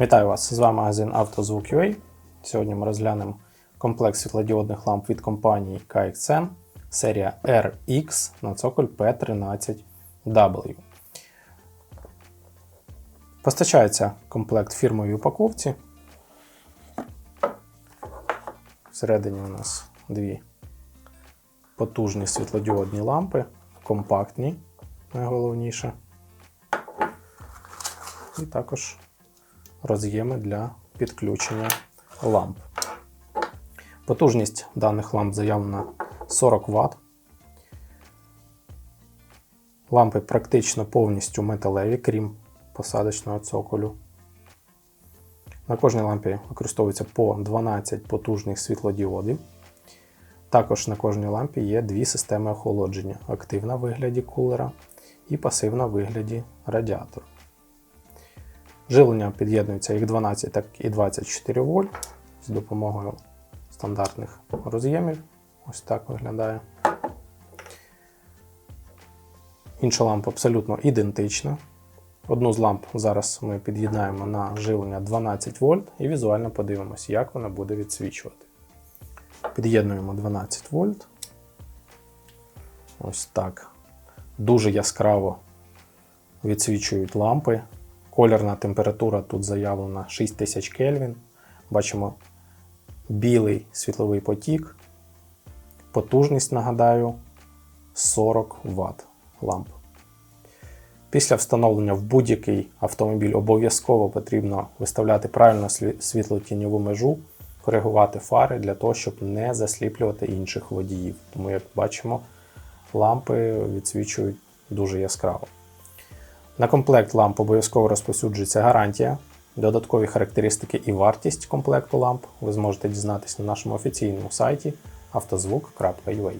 Вітаю вас! З вами магазин «Автозвук.UA». Сьогодні ми розглянемо комплекс світлодіодних ламп від компанії KXN серія RX на цоколь P13W. Постачається комплект фірмовій упаковці. Всередині у нас дві потужні світлодіодні лампи, компактні, найголовніше. І також роз'єми для підключення ламп. Потужність даних ламп заявлена 40 Вт. Лампи практично повністю металеві, крім посадочного цоколю. На кожній лампі використовується по 12 потужних світлодіодів. Також на кожній лампі є дві системи охолодження: активна в вигляді кулера і пасивна в вигляді радіатора. Живлення під'єднується як 12, так і 24 вольт з допомогою стандартних роз'ємів. Ось так виглядає. Інша лампа абсолютно ідентична. Одну з ламп зараз ми під'єднаємо на живлення 12 вольт і візуально подивимося, як вона буде відсвічувати. Під'єднуємо 12 вольт. Ось так. Дуже яскраво відсвічують лампи. Колірна температура тут заявлена 6000 Кельвін. Бачимо білий світловий потік. Потужність, нагадаю, 40 Вт ламп. Після встановлення в будь-який автомобіль обов'язково потрібно виставляти правильно світлотіньову межу, коригувати фари для того, щоб не засліплювати інших водіїв. Тому, як бачимо, лампи відсвічують дуже яскраво. На комплект ламп обов'язково розповсюджується гарантія. Додаткові характеристики і вартість комплекту ламп ви зможете дізнатися на нашому офіційному сайті автозвук.ua.